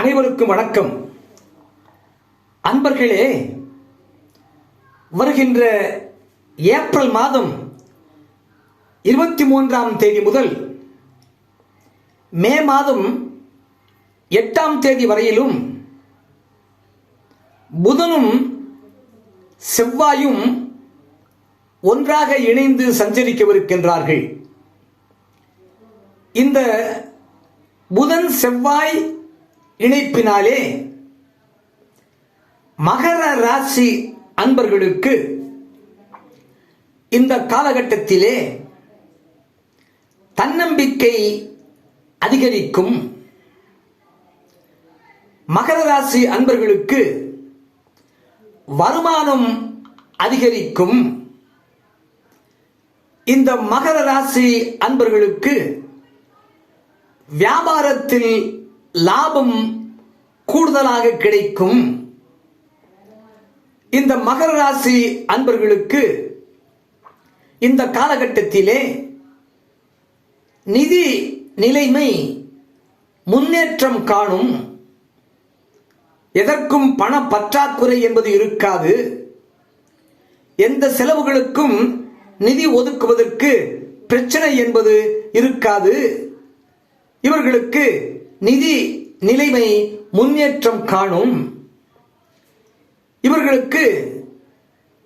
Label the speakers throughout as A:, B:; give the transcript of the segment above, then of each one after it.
A: அனைவருக்கும் வணக்கம். அன்பர்களே வருகின்ற ஏப்ரல் மாதம் இருபத்தி மூன்றாம் தேதி முதல் மே மாதம் எட்டாம் தேதி வரையிலும் புதனும் செவ்வாயும் ஒன்றாக இணைந்து சஞ்சரிக்கவிருக்கின்றார்கள். இந்த புதன் செவ்வாய் இணைப்பினாலே மகர ராசி அன்பர்களுக்கு இந்த காலகட்டத்திலே தன்னம்பிக்கை அதிகரிக்கும். மகர ராசி அன்பர்களுக்கு வருமானம் அதிகரிக்கும். இந்த மகர ராசி அன்பர்களுக்கு வியாபாரத்தில் லாபம் கூடுதலாக கிடைக்கும். இந்த மகர ராசி அன்பர்களுக்கு இந்த காலகட்டத்திலே நிதி நிலைமை முன்னேற்றம் காணும். எதற்கும் பண பற்றாக்குறை என்பது இருக்காது. எந்த செலவுகளுக்கும் நிதி ஒதுக்குவதற்கு பிரச்சனை என்பது இருக்காது. இவர்களுக்கு நிதி நிலைமை முன்னேற்றம் காணும். இவர்களுக்கு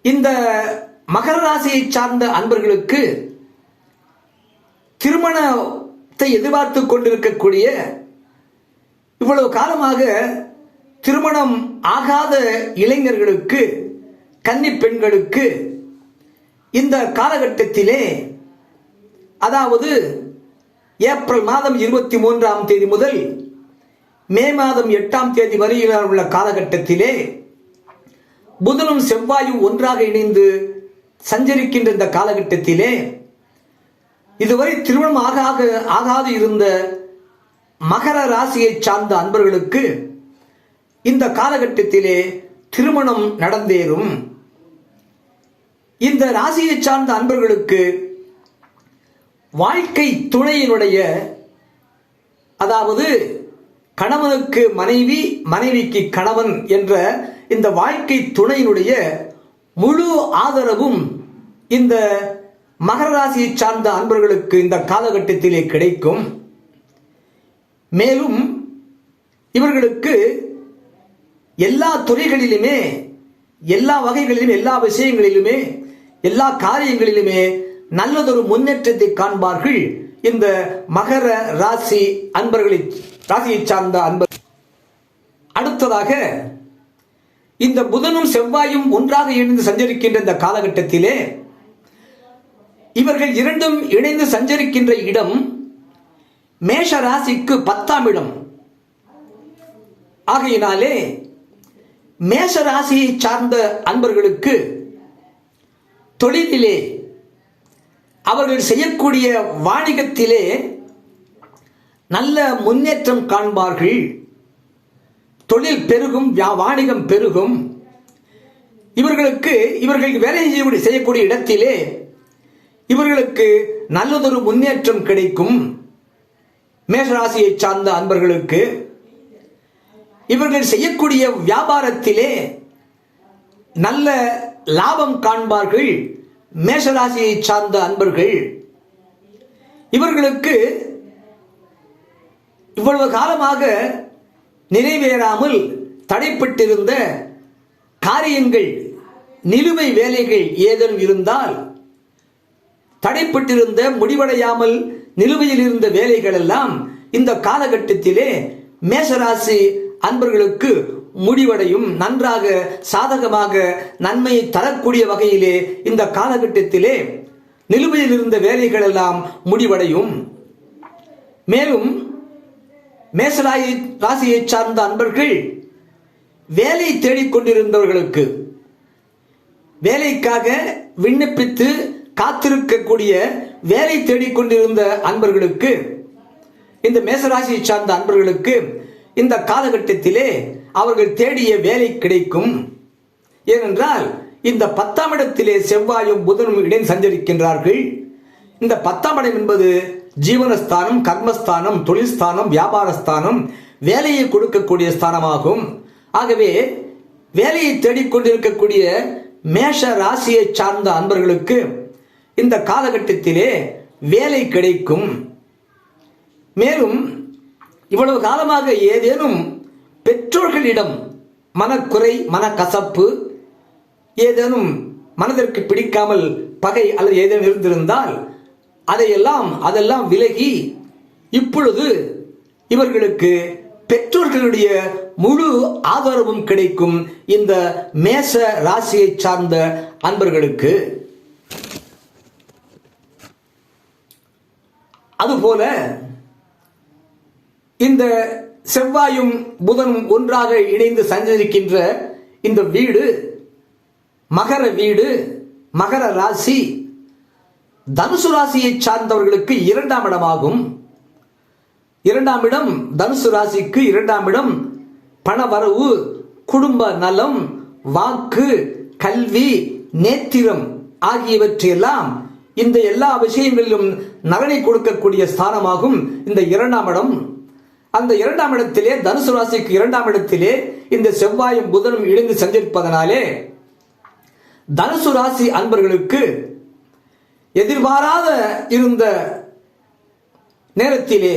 A: இந்த மகர ராசியை சார்ந்த அன்பர்களுக்கு திருமணத்தை எதிர்பார்த்து கொண்டிருக்கக்கூடிய இவ்வளவு காலமாக திருமணம் ஆகாத இளைஞர்களுக்கு கன்னி பெண்களுக்கு இந்த காலகட்டத்திலே அதாவது ஏப்ரல் மாதம் இருபத்தி மூன்றாம் தேதி முதல் மே மாதம் எட்டாம் தேதி வரையிலான உள்ள காலகட்டத்திலே புதனும் செவ்வாயும் ஒன்றாக இணைந்து சஞ்சரிக்கின்ற இந்த காலகட்டத்திலே இதுவரை திருமணம் ஆகாக ஆகாது இருந்த மகர ராசியை சார்ந்த அன்பர்களுக்கு இந்த காலகட்டத்திலே திருமணம் நடந்தேறும். இந்த ராசியை சார்ந்த அன்பர்களுக்கு வாழ்க்கை துணையினுடைய அதாவது கணவனுக்கு மனைவி மனைவிக்கு கணவன் என்ற இந்த வாழ்க்கை துணையினுடைய முழு ஆதரவும் இந்த மகர ராசியை சார்ந்த அன்பர்களுக்கு இந்த காலகட்டத்திலே கிடைக்கும். மேலும் இவர்களுக்கு எல்லா துறைகளிலுமே எல்லா வகைகளிலும் எல்லா விஷயங்களிலுமே எல்லா காரியங்களிலுமே நல்லதொரு முன்னேற்றத்தை காண்பார்கள் இந்த மகர ராசி அன்பர்களை ராசியை சார்ந்த அன்பர். அடுத்ததாக இந்த புதனும் செவ்வாயும் ஒன்றாக இணைந்து சஞ்சரிக்கின்ற இந்த காலகட்டத்திலே இவர்கள் இரண்டும் இணைந்து சஞ்சரிக்கின்ற இடம் மேஷ ராசிக்கு பத்தாம் இடம். ஆகையினாலே மேஷ ராசியை சார்ந்த அன்பர்களுக்கு தொழிலிலே அவர்கள் செய்யக்கூடிய வாணிகத்திலே நல்ல முன்னேற்றம் காண்பார்கள். தொழில் பெருகும் வியா- வாணிகம் பெருகும். இவர்களுக்கு இவர்கள் வேலை செய்யக்கூடிய- செய்யக்கூடிய இடத்திலே இவர்களுக்கு நல்லதொரு முன்னேற்றம் கிடைக்கும். மேஷராசியை சார்ந்த அன்பர்களுக்கு இவர்கள் செய்யக்கூடிய வியாபாரத்திலே நல்ல லாபம் காண்பார்கள். மேஷராசியை சார்ந்த அன்பர்கள் இவர்களுக்கு இவ்வளவு காலமாக நிறைவேறாமல் தடைப்பட்டிருந்த காரியங்கள் நிலுவை வேலைகள் ஏதேனும் இருந்தால் தடைப்பட்டிருந்த முடிவடையாமல் நிலுவையில் இருந்த வேலைகள் எல்லாம் இந்த காலகட்டத்திலே மேசராசி அன்பர்களுக்கு முடிவடையும் நன்றாக சாதகமாக நன்மையை தரக்கூடிய வகையிலே இந்த காலகட்டத்திலே நிலுவையில் இருந்த வேலைகள் எல்லாம் முடிவடையும். மேலும் மேசராசி ராசியை சார்ந்த அன்பர்கள் வேலை தேடிக்கொண்டிருந்தவர்களுக்கு வேலைக்காக விண்ணப்பித்து காத்திருக்கக்கூடிய வேலை தேடிக்கொண்டிருந்த அன்பர்களுக்கு இந்த மேசராசியை சார்ந்த அன்பர்களுக்கு இந்த காலகட்டத்திலே அவர்கள் தேடிய வேலை கிடைக்கும். ஏனென்றால் இந்த பத்தாம் இடத்திலே செவ்வாயும் புதனும் இடைந்து சஞ்சரிக்கின்றார்கள். இந்த பத்தாம் இடம் என்பது ஜீவனஸ்தானம் கர்மஸ்தானம் தொழில்ஸ்தானம் வியாபாரஸ்தானம் வேலையை கொடுக்கக்கூடிய ஸ்தானமாகும். ஆகவே வேலையை தேடிக்கொண்டிருக்கக்கூடிய மேஷ ராசியை சார்ந்த அன்பர்களுக்கு இந்த காலகட்டத்திலே வேலை கிடைக்கும். மேலும் இவ்வளவு காலமாக ஏதேனும் பெற்றோர்களிடம் மனக்குறை மனக்கசப்பு ஏதேனும் மனதிற்கு பிடிக்காமல் பகை அல்லது ஏதேனும் இருந்திருந்தால் அதையெல்லாம் அதெல்லாம் விலகி இப்பொழுது இவர்களுக்கு பெற்றோர்களுடைய முழு ஆதரவும் கிடைக்கும் இந்த மேச ராசியை சார்ந்த அன்பர்களுக்கு. அதுபோல இந்த செவ்வாயும் புதனும் ஒன்றாக இணைந்து சஞ்சரிக்கின்ற இந்த வீடு மகர வீடு மகர ராசி தனுசு ராசியை சார்ந்தவர்களுக்கு இரண்டாம் இடமாகும். இரண்டாம் இடம் தனுசு ராசிக்கு இரண்டாம் இடம். பணவரவு குடும்ப நலம் வாக்கு கல்வி நேத்திரம் ஆகியவற்றையெல்லாம் இந்த எல்லா விஷயங்களிலும் நலனை கொடுக்கக்கூடிய ஸ்தானமாகும் இந்த இரண்டாம் இடம். அந்த இரண்டாம் இடத்திலே தனுசு ராசிக்கு இரண்டாம் இடத்திலே இந்த செவ்வாயும் புதனும் இணைந்து சென்றிருப்பதனாலே தனுசு ராசி அன்பர்களுக்கு எதிர்பாராத இருந்த நேரத்திலே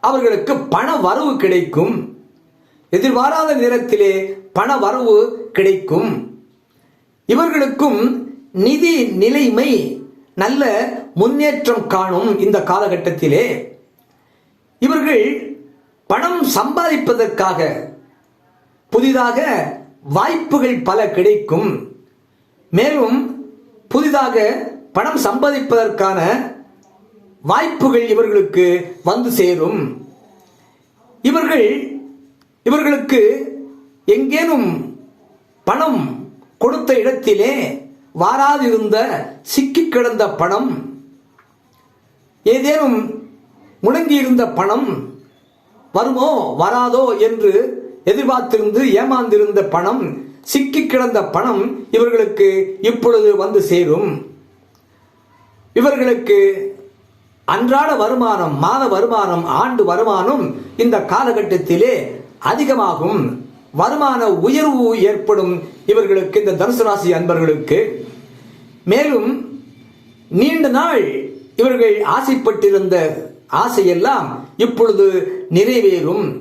A: அவர்களுக்கு பண வரவு கிடைக்கும். எதிர்பாராத நேரத்திலே பண வரவு கிடைக்கும். இவர்களுக்கும் நிதி நிலைமை நல்ல முன்னேற்றம் காணும் இந்த காலகட்டத்திலே. இவர்கள் பணம் சம்பாதிப்பதற்காக புதிதாக வாய்ப்புகள் பல கிடைக்கும். மேலும் புதிதாக பணம் சம்பாதிப்பதற்கான வாய்ப்புகள் இவர்களுக்கு வந்து சேரும். இவர்கள் இவர்களுக்கு எங்கேனும் பணம் கொடுத்த இடத்திலே வாராதிருந்த சிக்கி கிடந்த பணம் ஏதேனும் முடங்கியிருந்த பணம் வருமோ வராதோ என்று எதிர்பார்த்திருந்து ஏமாந்திருந்த பணம் சிக்கி கிடந்த பணம் இவர்களுக்கு இப்பொழுது வந்து சேரும். இவர்களுக்கு அன்றாட வருமானம் மாத வருமானம் ஆண்டு வருமானம் இந்த காலகட்டத்திலே அதிகமாகும். வருமான உயர்வு ஏற்படும் இவர்களுக்கு இந்த தனுசு ராசி அன்பர்களுக்கு. மேலும் நீண்ட நாள் இவர்கள் ஆசைப்பட்டிருந்த ஆசையெல்லாம் இப்பொழுது நிறைவேறும்.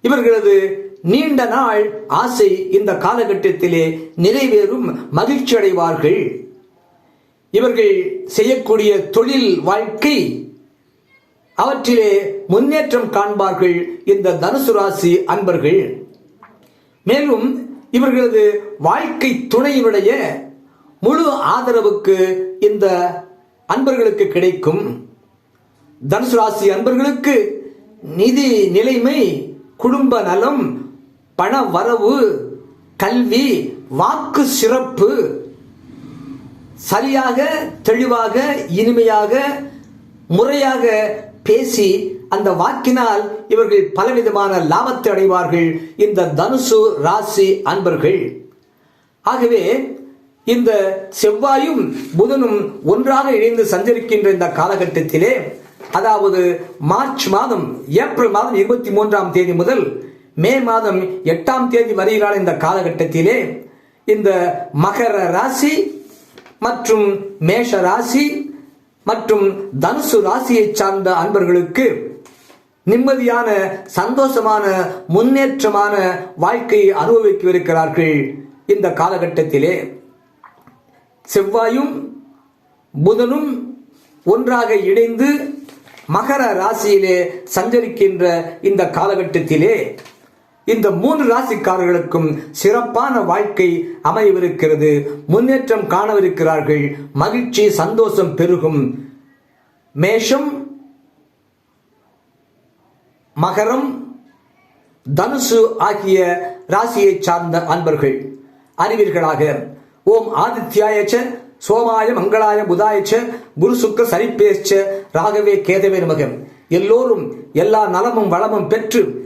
A: இவர்களது நீண்ட நாள் ஆசை இந்த காலகட்டத்திலே நிறைவேறும் மகிழ்ச்சி அடைவார்கள் இவர்கள் செய்யக்கூடிய தொழில் வாழ்க்கை அவற்றிலே முன்னேற்றம் காண்பார்கள் இந்த தனுசு ராசி அன்பர்கள். மேலும் இவர்களது வாழ்க்கை துணையினுடைய முழு ஆதரவுக்கு இந்த அன்பர்களுக்கு கிடைக்கும். தனுசு ராசி அன்பர்களுக்கு நிதி நிலைமை குடும்ப நலம் பண வரவு கல்வி வாக்கு சிறப்பு சரியாக தெளிவாக இனிமையாக முறையாக பேசி அந்த வாக்கினால் இவர்கள் பலவிதமான லாபத்தை அடைவார்கள். இந்த தனுசு ராசி அன்பர்கள். ஆகவே இந்த செவ்வாயும் புதனும் ஒன்றாக இணைந்து சஞ்சரிக்கின்ற இந்த காலகட்டத்திலே அதாவது மார்ச் மாதம் ஏப்ரல் மாதம் இருபத்தி மூன்றாம் தேதி முதல் மே மாதம் எட்டாம் தேதி வரையிலான இந்த காலகட்டத்திலே இந்த மகர ராசி மற்றும் மேஷ ராசி மற்றும் தனுசு ராசியை சார்ந்த அன்பர்களுக்கு நிம்மதியான சந்தோஷமான முன்னேற்றமான வாழ்க்கையை அனுபவிக்கவிருக்கிறார்கள் இந்த காலகட்டத்திலே. செவ்வாயும் புதனும் ஒன்றாக இணைந்து மகர ராசியிலே சஞ்சரிக்கின்ற இந்த காலகட்டத்திலே இந்த மூன்று ராசிக்காரர்களுக்கும் சிறப்பான வாழ்க்கை அமையவிருக்கிறது. முன்னேற்றம் காணவிருக்கிறார்கள். மகிழ்ச்சி சந்தோஷம் பெருகும். மேஷம் மகரம் தனுசு ஆகிய ராசியை சார்ந்த அன்பர்கள் அறிவீர்களாக. ஓம் ஆதித்யாயச்ச சோமாய மங்களாய புதாயச்ச குரு சுக்க சரிப்பேச்ச ராகவே கேதவே நமகம் எல்லோரும் எல்லா நலமும் வளமும் பெற்று